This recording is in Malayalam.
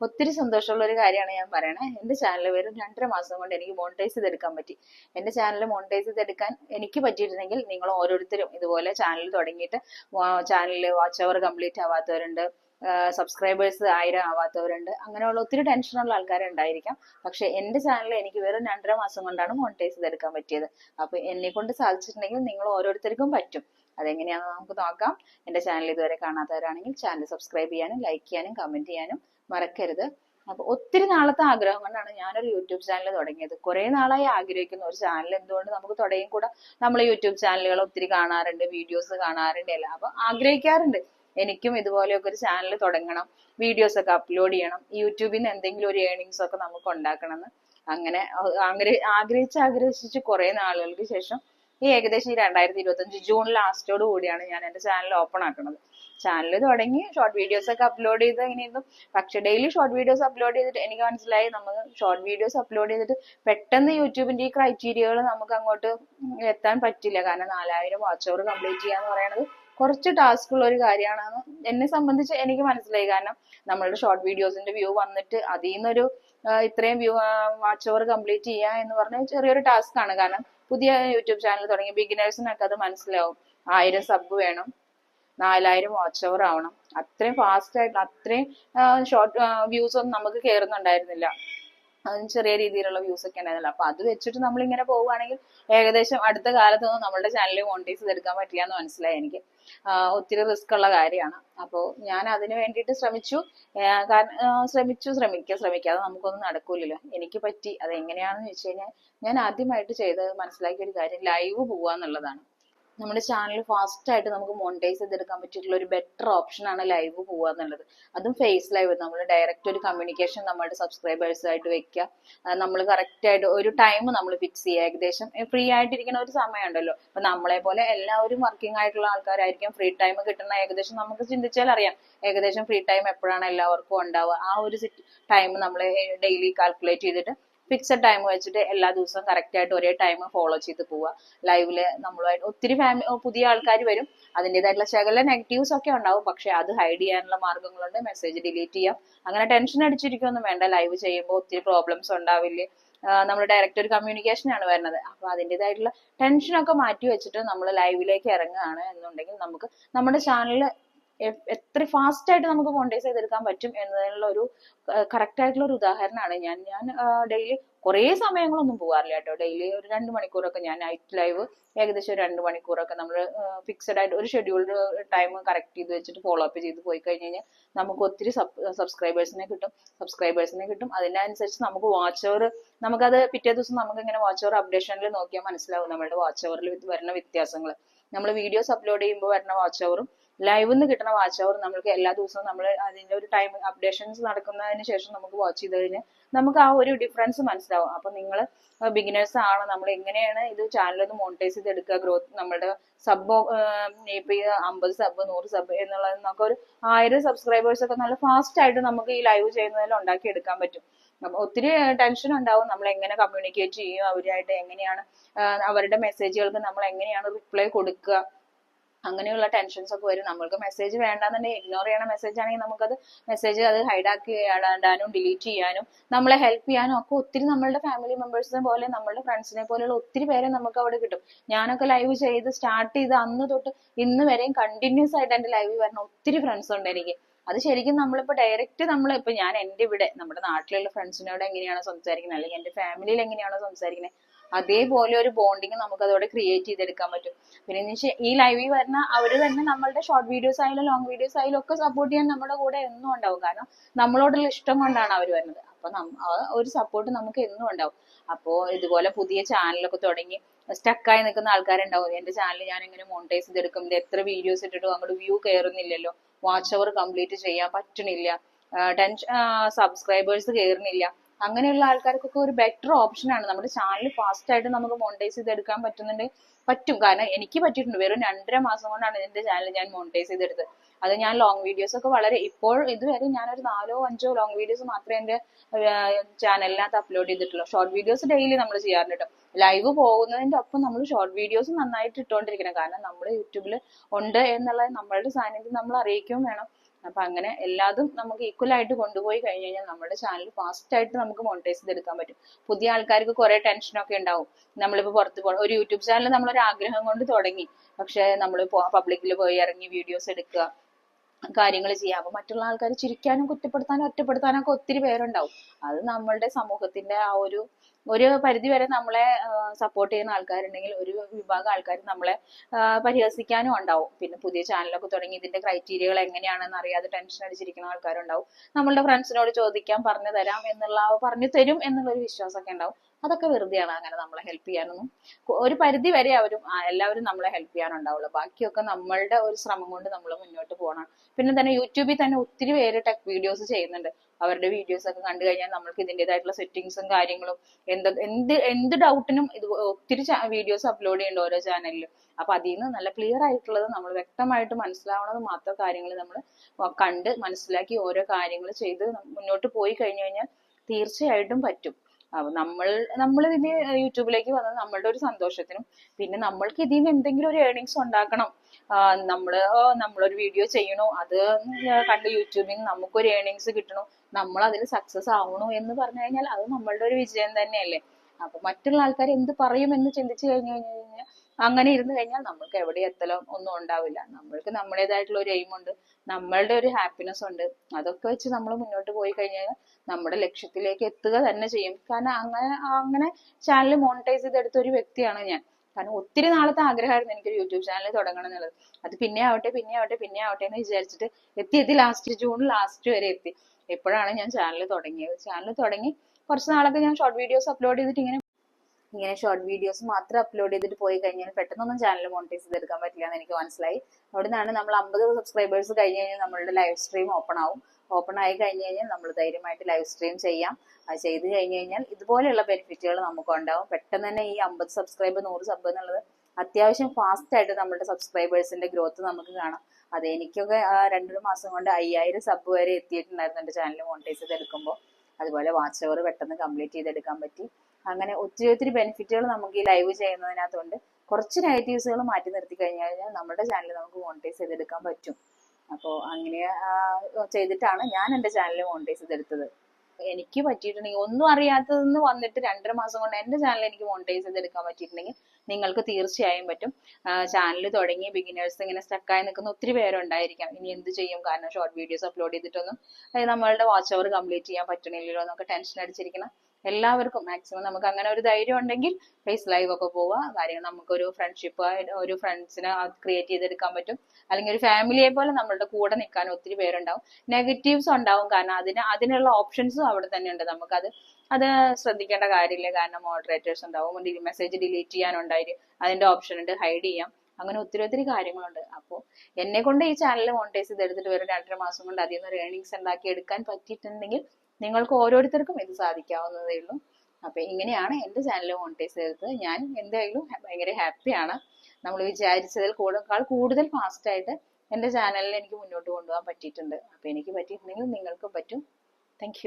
ഒത്തിരി സന്തോഷമുള്ള ഒരു കാര്യമാണ് ഞാൻ പറയണേ. എന്റെ ചാനൽ വെറും രണ്ടര മാസം കൊണ്ട് എനിക്ക് മോണിറ്റൈസ് ചെയ്തെടുക്കാൻ പറ്റി. എന്റെ ചാനൽ മോണിറ്റൈസ് ചെയ്തെടുക്കാൻ എനിക്ക് പറ്റിയിരുന്നെങ്കിൽ നിങ്ങൾ ഓരോരുത്തരും ഇതുപോലെ ചാനൽ തുടങ്ങിയിട്ട് ചാനലിൽ വാച്ച് അവർ കംപ്ലീറ്റ് ആവാത്തവരുണ്ട് സബ്സ്ക്രൈബേഴ്സ് ആയിരം ആവാത്തവരുണ്ട് അങ്ങനെയുള്ള ഒത്തിരി ടെൻഷനുള്ള ആൾക്കാരുണ്ടായിരിക്കാം പക്ഷെ എന്റെ ചാനൽ എനിക്ക് വെറും രണ്ടര മാസം കൊണ്ടാണ് മോണിറ്റൈസ് ചെയ്തെടുക്കാൻ പറ്റിയത്. അപ്പൊ എന്നെ കൊണ്ട് സാധിച്ചിട്ടുണ്ടെങ്കിൽ നിങ്ങൾ ഓരോരുത്തർക്കും പറ്റും. അതെങ്ങനെയാണെന്ന് നമുക്ക് നോക്കാം. എന്റെ ചാനൽ ഇതുവരെ കാണാത്തവരാണെങ്കിൽ ചാനൽ സബ്സ്ക്രൈബ് ചെയ്യാനും ലൈക്ക് ചെയ്യാനും കമന്റ് ചെയ്യാനും മറക്കരുത്. അപ്പൊ ഒത്തിരി നാളത്തെ ആഗ്രഹം കൊണ്ടാണ് ഞാനൊരു യൂട്യൂബ് ചാനൽ തുടങ്ങിയത്. കുറെ നാളായി ആഗ്രഹിക്കുന്ന ഒരു ചാനൽ എന്തുകൊണ്ട് നമുക്ക് തുടങ്ങി കൂടെ? നമ്മൾ യൂട്യൂബ് ചാനലുകൾ ഒത്തിരി കാണാറുണ്ട് വീഡിയോസ് കാണാറുണ്ട് എല്ലാം. അപ്പൊ ആഗ്രഹിക്കാറുണ്ട്. എനിക്കും ഇതുപോലെയൊക്കെ ഒരു ചാനൽ തുടങ്ങണം വീഡിയോസ് ഒക്കെ അപ്ലോഡ് ചെയ്യണം യൂട്യൂബിൽ നിന്ന് എന്തെങ്കിലും ഒരു ഏണിങ്സ് ഒക്കെ നമുക്ക് ഉണ്ടാക്കണം എന്ന് അങ്ങനെ ആഗ്രഹി ആഗ്രഹിച്ച് ആഗ്രഹിച്ച് കുറെ നാളുകൾക്ക് ശേഷം ഈ ഏകദേശം ഈ രണ്ടായിരത്തി ഇരുപത്തഞ്ച് ജൂൺ ലാസ്റ്റോട് കൂടിയാണ് ഞാൻ എന്റെ ചാനൽ ഓപ്പൺ ആക്കുന്നത് ചാനൽ തുടങ്ങി ഷോർട്ട് വീഡിയോസ് ഒക്കെ അപ്ലോഡ് ചെയ്ത് ഇങ്ങനെയൊന്നും പക്ഷെ ഡെയിലി ഷോർട്ട് വീഡിയോസ് അപ്ലോഡ് ചെയ്തിട്ട് എനിക്ക് മനസ്സിലായി നമുക്ക് ഷോർട്ട് വീഡിയോസ് അപ്ലോഡ് ചെയ്തിട്ട് പെട്ടെന്ന് യൂട്യൂബിന്റെ ഈ ക്രൈറ്റീരിയകൾ നമുക്ക് അങ്ങോട്ട് എത്താൻ പറ്റില്ല. കാരണം നാലായിരം വാച്ച് അവർ കംപ്ലീറ്റ് ചെയ്യാന്ന് പറയുന്നത് കുറച്ച് ടാസ്ക് ഉള്ള ഒരു കാര്യമാണെന്ന് എന്നെ സംബന്ധിച്ച് എനിക്ക് മനസ്സിലായി. കാരണം നമ്മളുടെ ഷോർട്ട് വീഡിയോസിന്റെ വ്യൂ വന്നിട്ട് അതിൽ നിന്നൊരു ഇത്രയും വ്യൂ വാച്ച് ഓവർ കംപ്ലീറ്റ് ചെയ്യുക എന്ന് പറഞ്ഞാൽ ചെറിയൊരു ടാസ്ക് ആണ്. കാരണം പുതിയ യൂട്യൂബ് ചാനൽ തുടങ്ങിയ ബിഗിനേഴ്സിനൊക്കെ അത് മനസ്സിലാവും. ആയിരം സബ് വേണം. നാലായിരം വാച്ച് അവർ ആവണം. അത്രയും ഫാസ്റ്റ് ആയിട്ട് അത്രയും ഷോർട്ട് വ്യൂസ് ഒന്നും നമുക്ക് കയറുന്നുണ്ടായിരുന്നില്ല ചെറിയ രീതിയിലുള്ള വ്യൂസ് ഒക്കെ ഉണ്ടായിരുന്നില്ല. അപ്പൊ അത് വെച്ചിട്ട് നമ്മൾ ഇങ്ങനെ പോവുകയാണെങ്കിൽ ഏകദേശം അടുത്ത കാലത്തൊന്നും നമ്മുടെ ചാനൽ മോണിറ്റൈസ് എടുക്കാൻ പറ്റില്ല എന്ന് മനസ്സിലായി എനിക്ക്. ഒത്തിരി റിസ്ക് ഉള്ള കാര്യമാണ്. അപ്പോൾ ഞാൻ അതിന് വേണ്ടിയിട്ട് ശ്രമിച്ചു. ശ്രമിച്ചു ശ്രമിക്കുക ശ്രമിക്കാതെ നമുക്കൊന്നും നടക്കൂലല്ലോ. എനിക്ക് പറ്റി. അത് എങ്ങനെയാണെന്ന് വെച്ച് കഴിഞ്ഞാൽ ഞാൻ ആദ്യമായിട്ട് ചെയ്തത് മനസ്സിലാക്കിയ ഒരു കാര്യം ലൈവ് പോവുക എന്നുള്ളതാണ് നമ്മുടെ ചാനൽ ഫാസ്റ്റ് ആയിട്ട് നമുക്ക് മോണിറ്റൈസ് ചെയ്തെടുക്കാൻ പറ്റിയിട്ടുള്ള ഒരു ബെറ്റർ ഓപ്ഷൻ ആണ് ലൈവ് പോവുക എന്നുള്ളത്. അതും ഫേസ് ലൈവ് നമ്മൾ ഡയറക്റ്റ് ഒരു കമ്മ്യൂണിക്കേഷൻ നമ്മുടെ സബ്സ്ക്രൈബേഴ്സ് ആയിട്ട് വെക്കുക. നമ്മൾ കറക്റ്റ് ആയിട്ട് ഒരു ടൈം നമ്മൾ ഫിക്സ് ചെയ്യുക. ഏകദേശം ഫ്രീ ആയിട്ടിരിക്കുന്ന ഒരു സമയമുണ്ടല്ലോ അപ്പൊ നമ്മളെ പോലെ എല്ലാവരും വർക്കിംഗ് ആയിട്ടുള്ള ആൾക്കാരായിരിക്കും. ഫ്രീ ടൈം കിട്ടുന്ന ഏകദേശം നമുക്ക് ചിന്തിച്ചാൽ അറിയാം. ഏകദേശം ഫ്രീ ടൈം എപ്പോഴാണ് എല്ലാവർക്കും ഉണ്ടാവുക. ആ ഒരു ടൈം നമ്മൾ ഡെയിലി കാൽക്കുലേറ്റ് ചെയ്തിട്ട് ഫിക്സഡ് ടൈം വെച്ചിട്ട് എല്ലാ ദിവസവും കറക്റ്റ് ആയിട്ട് ഒരേ ടൈം ഫോളോ ചെയ്ത് പോവുക. ലൈവിൽ നമ്മളുമായിട്ട് ഒത്തിരി ഫാമിലി പുതിയ ആൾക്കാർ വരും. അതിന്റെതായിട്ടുള്ള ശകല നെഗറ്റീവ്സ് ഒക്കെ ഉണ്ടാവും. പക്ഷെ അത് ഹൈഡ് ചെയ്യാനുള്ള മാർഗങ്ങളുണ്ട് മെസ്സേജ് ഡിലീറ്റ് ചെയ്യാം. അങ്ങനെ ടെൻഷൻ അടിച്ചിരിക്കൊന്നും വേണ്ട. ലൈവ് ചെയ്യുമ്പോൾ ഒത്തിരി പ്രോബ്ലംസ് ഉണ്ടാവില്ലേ? നമ്മൾ ഡയറക്റ്റ് ഒരു കമ്മ്യൂണിക്കേഷൻ ആണ് വരുന്നത്. അപ്പൊ അതിന്റെതായിട്ടുള്ള ടെൻഷനൊക്കെ മാറ്റി വെച്ചിട്ട് നമ്മൾ ലൈവിലേക്ക് ഇറങ്ങുകയാണ് എന്നുണ്ടെങ്കിൽ നമുക്ക് നമ്മുടെ ചാനലിൽ എത്ര ഫാസ്റ്റ് ആയിട്ട് നമുക്ക് മോണിറ്റൈസ് ചെയ്തെടുക്കാൻ പറ്റും എന്നതിനുള്ള ഒരു കറക്റ്റ് ആയിട്ടുള്ള ഒരു ഉദാഹരണമാണ് ഞാൻ. ഞാൻ ഡെയിലി കുറേ സമയങ്ങളൊന്നും പോകാറില്ല കേട്ടോ. ഡെയിലി ഒരു രണ്ട് മണിക്കൂറൊക്കെ ഞാൻ നൈറ്റ് ലൈവ് ഏകദേശം ഒരു രണ്ട് മണിക്കൂറൊക്കെ നമ്മൾ ഫിക്സഡ് ആയിട്ട് ഒരു ഷെഡ്യൂൾഡ് ടൈം കറക്റ്റ് ചെയ്ത് വെച്ചിട്ട് ഫോളോ അപ്പ് ചെയ്ത് പോയി കഴിഞ്ഞ് കഴിഞ്ഞാൽ നമുക്ക് ഒത്തിരി സബ്സ്ക്രൈബേഴ്സിനെ കിട്ടും. സബ്സ്ക്രൈബേഴ്സിനെ കിട്ടും. അതിനനുസരിച്ച് നമുക്ക് വാച്ച് അവർ നമുക്കത് പിറ്റേ ദിവസം നമുക്ക് ഇങ്ങനെ വാച്ച് അവർ അപ്ഡേഷനിൽ നോക്കിയാൽ മനസ്സിലാവും നമ്മുടെ വാച്ച് അവറിൽ വരുന്ന വ്യത്യാസങ്ങൾ നമ്മൾ വീഡിയോസ് അപ്ലോഡ് ചെയ്യുമ്പോൾ വരുന്ന വാച്ച് അവറും ലൈവിൽ നിന്ന് കിട്ടുന്ന വാച്ച് അവർ നമുക്ക് എല്ലാ ദിവസവും നമ്മൾ അതിന്റെ ഒരു ടൈം അപ്ഡേഷൻസ് നടക്കുന്നതിന് ശേഷം നമുക്ക് വാച്ച് ചെയ്ത് കഴിഞ്ഞാൽ നമുക്ക് ആ ഒരു ഡിഫറൻസ് മനസ്സിലാവും. അപ്പൊ നിങ്ങൾ ബിഗിനേഴ്സ് ആണ്. നമ്മൾ എങ്ങനെയാണ് ഇത് ചാനൽ ഒന്ന് മോണിറ്റൈസ് ചെയ്ത് എടുക്കുക ഗ്രോത്ത് നമ്മുടെ സബ് ഇപ്പൊ ഈ അമ്പത് സബ് നൂറ് സബ് എന്നുള്ളത് നമുക്ക് ഒരു ആയിരം സബ്സ്ക്രൈബേഴ്സ് ഒക്കെ നല്ല ഫാസ്റ്റ് ആയിട്ട് നമുക്ക് ഈ ലൈവ് ചെയ്യുന്നതിൽ ഉണ്ടാക്കി എടുക്കാൻ പറ്റും ഒത്തിരി ടെൻഷൻ ഉണ്ടാവും. നമ്മൾ എങ്ങനെ കമ്മ്യൂണിക്കേറ്റ് ചെയ്യും അവരുമായിട്ട്? എങ്ങനെയാണ് അവരുടെ മെസ്സേജുകൾക്ക് നമ്മൾ എങ്ങനെയാണ് റിപ്ലൈ കൊടുക്കുക? അങ്ങനെയുള്ള ടെൻഷൻസ് ഒക്കെ വരും. നമ്മൾക്ക് മെസ്സേജ് വേണ്ടാന്നുണ്ടെങ്കിൽ ഇഗ്നോർ ചെയ്യണ മെസ്സേജ് ആണെങ്കിൽ നമുക്കത് മെസ്സേജ് അത് ഹൈഡാക്കി ഇടാനും ഡിലീറ്റ് ചെയ്യാനും നമ്മളെ ഹെൽപ്പ് ചെയ്യാനും ഒക്കെ ഒത്തിരി നമ്മളുടെ ഫാമിലി മെമ്പേഴ്സിനെ പോലെ നമ്മളുടെ ഫ്രണ്ട്സിനെ പോലെയുള്ള ഒത്തിരി പേരെ നമുക്ക് അവിടെ കിട്ടും. ഞാനൊക്കെ ലൈവ് ചെയ്ത് സ്റ്റാർട്ട് ചെയ്ത് അന്ന് തൊട്ട് ഇന്ന് വരെയും കണ്ടിന്യൂസ് ആയിട്ട് എന്റെ ലൈവ് വരുന്ന ഒത്തിരി ഫ്രണ്ട്സ് ഉണ്ട് എനിക്ക്. അത് ശരിക്കും നമ്മളിപ്പോ ഡയറക്റ്റ് നമ്മൾ ഇപ്പൊ ഞാൻ എന്റെ ഇവിടെ നമ്മുടെ നാട്ടിലുള്ള ഫ്രണ്ട്സിനോട് എങ്ങനെയാണോ സംസാരിക്കുന്നത്? അല്ലെങ്കിൽ എന്റെ ഫാമിലിയിൽ എങ്ങനെയാണോ സംസാരിക്കുന്നത്? അതേപോലെ ഒരു ബോണ്ടിങ് നമുക്ക് അതോടെ ക്രിയേറ്റ് ചെയ്തെടുക്കാൻ പറ്റും. പിന്നെ എന്ന് വെച്ചാൽ ഈ ലൈവിൽ വരുന്ന അവർ തന്നെ നമ്മളുടെ ഷോർട്ട് വീഡിയോസ് ആയാലും ലോങ് വീഡിയോസ് ആയാലും ഒക്കെ സപ്പോർട്ട് ചെയ്യാൻ നമ്മുടെ കൂടെ എന്നും ഉണ്ടാവും. കാരണം നമ്മളോടുള്ള ഇഷ്ടം കൊണ്ടാണ് അവർ വരുന്നത്. അപ്പൊ ഒരു സപ്പോർട്ട് നമുക്ക് എന്നും ഉണ്ടാവും. അപ്പോ ഇതുപോലെ പുതിയ ചാനലൊക്കെ തുടങ്ങി സ്റ്റക്കായി നിൽക്കുന്ന ആൾക്കാരുണ്ടാവും. എന്റെ ചാനൽ ഞാൻ എങ്ങനെ മോണിറ്റൈസ് ചെയ്തെടുക്കും. ഇത് എത്ര വീഡിയോസ് ഇട്ടിട്ടും അങ്ങോട്ട് വ്യൂ കയറുന്നില്ലല്ലോ. വാച്ച് അവർ കംപ്ലീറ്റ് ചെയ്യാൻ പറ്റണില്ല. ടെൻഷൻ സബ്സ്ക്രൈബേഴ്സ് കയറുന്നില്ല. അങ്ങനെയുള്ള ആൾക്കാർക്കൊക്കെ ഒരു ബെറ്റർ ഓപ്ഷൻ ആണ്. നമ്മുടെ ചാനൽ ഫാസ്റ്റ് ആയിട്ട് നമുക്ക് മോണിറ്റൈസ് ചെയ്തെടുക്കാൻ പറ്റുന്നുണ്ട്. പറ്റും. കാരണം എനിക്ക് പറ്റിയിട്ടുണ്ട്. വെറും രണ്ടര മാസം കൊണ്ടാണ് എന്റെ ചാനൽ ഞാൻ മോണിറ്റൈസ് ചെയ്തെടുത്തത്. അത് ഞാൻ ലോങ് വീഡിയോസ് ഒക്കെ വളരെ ഇപ്പോൾ ഇതുവരെ ഒരു നാലോ അഞ്ചോ ലോങ് വീഡിയോസ് മാത്രമേ എന്റെ ചാനലിനകത്ത് അപ്ലോഡ് ചെയ്തിട്ടുള്ളൂ. ഷോർട്ട് വീഡിയോസ് ഡെയിലി നമ്മൾ ചെയ്യാറുണ്ട് ലൈവ് പോകുന്നതിന്റെ ഒപ്പം നമ്മൾ ഷോർട്ട് വീഡിയോസ് നന്നായിട്ട് ഇട്ടുകൊണ്ടിരിക്കണം കാരണം നമ്മൾ യൂട്യൂബിൽ ഉണ്ട് എന്നുള്ളത് നമ്മളുടെ സാന്നിധ്യം നമ്മൾ അറിയിക്കുകയും വേണം. അപ്പൊ അങ്ങനെ എല്ലാതും നമുക്ക് ഈക്വൽ ആയിട്ട് കൊണ്ടുപോയി കഴിഞ്ഞു കഴിഞ്ഞാൽ നമ്മുടെ ചാനൽ ഫാസ്റ്റ് ആയിട്ട് നമുക്ക് മോണിറ്റൈസ് ചെയ്തെടുക്കാൻ പറ്റും. പുതിയ ആൾക്കാർക്ക് കുറെ ടെൻഷനൊക്കെ ഉണ്ടാവും. നമ്മളിപ്പോ പുറത്ത് പോകണം ഒരു യൂട്യൂബ് ചാനൽ നമ്മളൊരു ആഗ്രഹം കൊണ്ട് തുടങ്ങി. പക്ഷെ നമ്മൾ പബ്ലിക്കിൽ പോയി ഇറങ്ങി വീഡിയോസ് എടുക്കുക കാര്യങ്ങൾ ചെയ്യുക. അപ്പൊ മറ്റുള്ള ആൾക്കാർ ചിരിക്കാനും കുറ്റപ്പെടുത്താനും ഒറ്റപ്പെടുത്താനും ഒക്കെ ഒത്തിരി പേരുണ്ടാവും. അത് നമ്മളുടെ സമൂഹത്തിന്റെ ആ ഒരു ഒരു പരിധി വരെ നമ്മളെ സപ്പോർട്ട് ചെയ്യുന്ന ആൾക്കാരുണ്ടെങ്കിൽ ഒരു വിഭാഗം ആൾക്കാർ നമ്മളെ പരിഹസിക്കാനും ഉണ്ടാവും. പിന്നെ പുതിയ ചാനലൊക്കെ തുടങ്ങി ഇതിന്റെ ക്രൈറ്റീരിയകൾ എങ്ങനെയാണെന്ന് അറിയാതെ ടെൻഷൻ അടിച്ചിരിക്കുന്ന ആൾക്കാരുണ്ടാവും. നമ്മളുടെ ഫ്രണ്ട്സിനോട് ചോദിക്കാം പറഞ്ഞു തരാം എന്നുള്ള പറഞ്ഞു തരും എന്നുള്ള ഒരു വിശ്വാസമൊക്കെ ഉണ്ടാവും. അതൊക്കെ വെറുതെയാണ് അങ്ങനെ നമ്മളെ ഹെൽപ്പ് ചെയ്യാനൊന്നും. ഒരു പരിധി വരെ അവരും എല്ലാവരും നമ്മളെ ഹെൽപ്പ് ചെയ്യാനുണ്ടാവുള്ളൂ. ബാക്കിയൊക്കെ നമ്മളുടെ ഒരു ശ്രമം കൊണ്ട് നമ്മൾ മുന്നോട്ട് പോകണം പിന്നെ തന്നെ യൂട്യൂബിൽ തന്നെ ഒത്തിരി പേര് ടെക് വീഡിയോസ് ചെയ്യുന്നുണ്ട്. അവരുടെ വീഡിയോസ് ഒക്കെ കണ്ടു കഴിഞ്ഞാൽ നമ്മൾക്ക് ഇതിന്റെതായിട്ടുള്ള സെറ്റിങ്സും കാര്യങ്ങളും എന്ത് എന്ത് എന്ത് ഡൗട്ടിനും ഇത് ഒത്തിരി വീഡിയോസ് അപ്ലോഡ് ചെയ്യുന്നുണ്ട് ഓരോ ചാനലിലും അപ്പൊ അതിൽ നിന്ന് നല്ല ക്ലിയർ ആയിട്ടുള്ളത് നമ്മൾ വ്യക്തമായിട്ട് മനസ്സിലാവുന്നത് മാത്രം കാര്യങ്ങൾ നമ്മൾ കണ്ട് മനസ്സിലാക്കി ഓരോ കാര്യങ്ങൾ ചെയ്ത് മുന്നോട്ട് പോയി കഴിഞ്ഞു കഴിഞ്ഞാൽ തീർച്ചയായിട്ടും പറ്റും. അപ്പൊ നമ്മൾ നമ്മൾ ഇതിന് യൂട്യൂബിലേക്ക് വന്നത് നമ്മളുടെ ഒരു സന്തോഷത്തിനും പിന്നെ നമ്മൾക്ക് ഇതിൽ നിന്ന് എന്തെങ്കിലും ഒരു ഏർണിങ്സ് ഉണ്ടാക്കണം. നമ്മൾ നമ്മളൊരു വീഡിയോ ചെയ്യണു അത് കണ്ട് യൂട്യൂബിൽ നിന്ന് നമുക്കൊരു ഏർണിങ്സ് കിട്ടണോ നമ്മൾ അതിൽ സക്സസ് ആവണു എന്ന് പറഞ്ഞു കഴിഞ്ഞാൽ അത് നമ്മളുടെ ഒരു വിജയം തന്നെയല്ലേ? അപ്പൊ മറ്റുള്ള ആൾക്കാർ എന്ത് പറയും എന്ന് ചിന്തിച്ചു കഴിഞ്ഞു കഴിഞ്ഞാൽ അങ്ങനെ ഇരുന്ന് കഴിഞ്ഞാൽ നമ്മൾക്ക് എവിടെ എത്തലോ ഒന്നും ഉണ്ടാവില്ല. നമ്മൾക്ക് നമ്മുടേതായിട്ടുള്ള ഒരു എയിം ഉണ്ട്. നമ്മളുടെ ഒരു ഹാപ്പിനെസ് ഉണ്ട്. അതൊക്കെ വെച്ച് നമ്മൾ മുന്നോട്ട് പോയി കഴിഞ്ഞാൽ നമ്മുടെ ലക്ഷ്യത്തിലേക്ക് എത്തുക തന്നെ ചെയ്യും. കാരണം അങ്ങനെ അങ്ങനെ ചാനൽ മോണിറ്റൈസ് ചെയ്തെടുത്ത ഒരു വ്യക്തിയാണ് ഞാൻ. കാരണം ഒത്തിരി നാളത്തെ ആഗ്രഹമായിരുന്നു എനിക്കൊരു യൂട്യൂബ് ചാനൽ തുടങ്ങണം എന്നുള്ളത്. അത് പിന്നെ ആവട്ടെ പിന്നെ ആവട്ടെ പിന്നെ ആവട്ടെ എന്ന് വിചാരിച്ചിട്ട് എത്തി എത്തി ലാസ്റ്റ് ജൂൺ ലാസ്റ്റ് വരെ എത്തി. എപ്പോഴാണ് ഞാൻ ചാനൽ തുടങ്ങിയത്? ചാനൽ തുടങ്ങി കുറച്ച് നാളൊക്കെ ഞാൻ ഷോർട്ട് വീഡിയോസ് അപ്ലോഡ് ചെയ്തിട്ട് ഇങ്ങനെ ഇങ്ങനെ ഷോർട്ട് വീഡിയോസ് മാത്രം അപ്ലോഡ് ചെയ്തിട്ട് പോയി കഴിഞ്ഞാൽ പെട്ടെന്നൊന്നും ചാനൽ മോണിറ്റൈസ് ചെയ്തെടുക്കാൻ പറ്റില്ല എന്ന് എനിക്ക് മനസ്സിലായി. അവിടെ നിന്നാണ് നമ്മൾ അമ്പത് സബ്സ്ക്രൈബേഴ്സ് കഴിഞ്ഞ് കഴിഞ്ഞാൽ നമ്മളുടെ ലൈവ് സ്ട്രീം ഓപ്പൺ ആവും. ഓപ്പൺ ആയി കഴിഞ്ഞ് കഴിഞ്ഞാൽ നമ്മൾ ധൈര്യമായിട്ട് ലൈവ് സ്ട്രീം ചെയ്യാം. ചെയ്ത് കഴിഞ്ഞ് കഴിഞ്ഞാൽ ഇതുപോലെയുള്ള ബെനിഫിറ്റുകൾ നമുക്ക് ഉണ്ടാവും. പെട്ടെന്ന് തന്നെ ഈ അമ്പത് സബ്സ്ക്രൈബ് നൂറ് സബ് എന്നുള്ളത് അത്യാവശ്യം ഫാസ്റ്റ് ആയിട്ട് നമ്മുടെ സബ്സ്ക്രൈബേഴ്സിന്റെ ഗ്രോത്ത് നമുക്ക് കാണാം. അത് എനിക്കൊക്കെ രണ്ടൊരു മാസം കൊണ്ട് അയ്യായിരം സബ് വരെ എത്തിയിട്ടുണ്ടായിരുന്നു എന്റെ ചാനൽ മോണിറ്റൈസ് ചെയ്തെടുക്കുമ്പോൾ. അതുപോലെ വാച്ച് അവർ പെട്ടെന്ന് കംപ്ലീറ്റ് ചെയ്തെടുക്കാൻ പറ്റി. അങ്ങനെ ഒത്തിരി ഒത്തിരി ബെനിഫിറ്റുകൾ നമുക്ക് ഈ ലൈവ് ചെയ്യുന്നതിനകത്തുണ്ട്. കുറച്ച് നെഗറ്റീവ്സുകൾ മാറ്റി നിർത്തി കഴിഞ്ഞു കഴിഞ്ഞാൽ നമ്മുടെ ചാനൽ നമുക്ക് മോണിറ്റൈസ് ചെയ്തെടുക്കാൻ പറ്റും. അപ്പോൾ അങ്ങനെ ചെയ്തിട്ടാണ് ഞാൻ എന്റെ ചാനൽ മോണിറ്റൈസ് ചെയ്തെടുത്തത്. എനിക്ക് പറ്റിയിട്ടുണ്ടെങ്കിൽ ഒന്നും അറിയാത്തതെന്ന് വന്നിട്ട് രണ്ടര മാസം കൊണ്ട് എന്റെ ചാനൽ എനിക്ക് മോണിറ്റൈസ് ചെയ്തെടുക്കാൻ പറ്റിയിട്ടുണ്ടെങ്കിൽ നിങ്ങൾക്ക് തീർച്ചയായും പറ്റും. ചാനൽ തുടങ്ങി ബിഗിനേഴ്സ് ഇങ്ങനെ സ്റ്റക്കായി നിൽക്കുന്ന ഒത്തിരി പേരുണ്ടായിരിക്കാം. ഇനി എന്ത് ചെയ്യും? കാരണം ഷോർട്ട് വീഡിയോസ് അപ്ലോഡ് ചെയ്തിട്ടൊന്നും നമ്മളുടെ വാച്ച് അവർ കംപ്ലീറ്റ് ചെയ്യാൻ പറ്റണില്ലല്ലോ എന്നൊക്കെ ടെൻഷൻ അടിച്ചിരിക്കുന്ന എല്ലാവർക്കും മാക്സിമം നമുക്ക് അങ്ങനെ ഒരു ധൈര്യം ഉണ്ടെങ്കിൽ ഫേസ് ലൈവ് ഒക്കെ പോവുക. കാര്യങ്ങൾ നമുക്കൊരു ഫ്രണ്ട്ഷിപ്പ് ഒരു ഫ്രണ്ട്സിനെ ക്രിയേറ്റ് ചെയ്തെടുക്കാൻ പറ്റും. അല്ലെങ്കിൽ ഒരു ഫാമിലിയെ പോലെ നമ്മളുടെ കൂടെ നിൽക്കാൻ ഒത്തിരി പേരുണ്ടാവും. നെഗറ്റീവ്സ് ഉണ്ടാവും. കാരണം അതിന് അതിനുള്ള ഓപ്ഷൻസും അവിടെ തന്നെ ഉണ്ട്. നമുക്കത് അത് ശ്രദ്ധിക്കേണ്ട കാര്യമില്ല. കാരണം മോഡറേറ്റേഴ്സ് ഉണ്ടാവും. മെസ്സേജ് ഡിലീറ്റ് ചെയ്യാനുണ്ടായിരിക്കും അതിന്റെ ഓപ്ഷൻ ഉണ്ട്. ഹൈഡ് ചെയ്യാം. അങ്ങനെ ഒത്തിരി ഒത്തിരി കാര്യങ്ങളുണ്ട്. അപ്പോൾ എന്നെ കൊണ്ട് ഈ ചാനൽ മോണിറ്റൈസ് ചെയ്ത് എടുത്തിട്ട് വരും രണ്ടര മാസം കൊണ്ട് അതിൽ നിന്ന് ഒരു ഏർണിങ്സ് ഉണ്ടാക്കി എടുക്കാൻ പറ്റിയിട്ടുണ്ടെങ്കിൽ നിങ്ങൾക്ക് ഓരോരുത്തർക്കും ഇത് സാധിക്കാവുന്നതേ ഉള്ളൂ. അപ്പൊ ഇങ്ങനെയാണ് എന്റെ ചാനൽ മോണിറ്റൈസ് ചെയ്തത്. ഞാൻ എന്തായാലും ഭയങ്കര ഹാപ്പിയാണ് നമ്മൾ വിചാരിച്ചതിൽ കൂടുതൽ കൂടുതൽ ഫാസ്റ്റ് ആയിട്ട് എന്റെ ചാനലിൽ എനിക്ക് മുന്നോട്ട് കൊണ്ടുപോകാൻ പറ്റിയിട്ടുണ്ട്. അപ്പൊ എനിക്ക് പറ്റിയിട്ടുണ്ടെങ്കിൽ നിങ്ങൾക്കും പറ്റും. താങ്ക്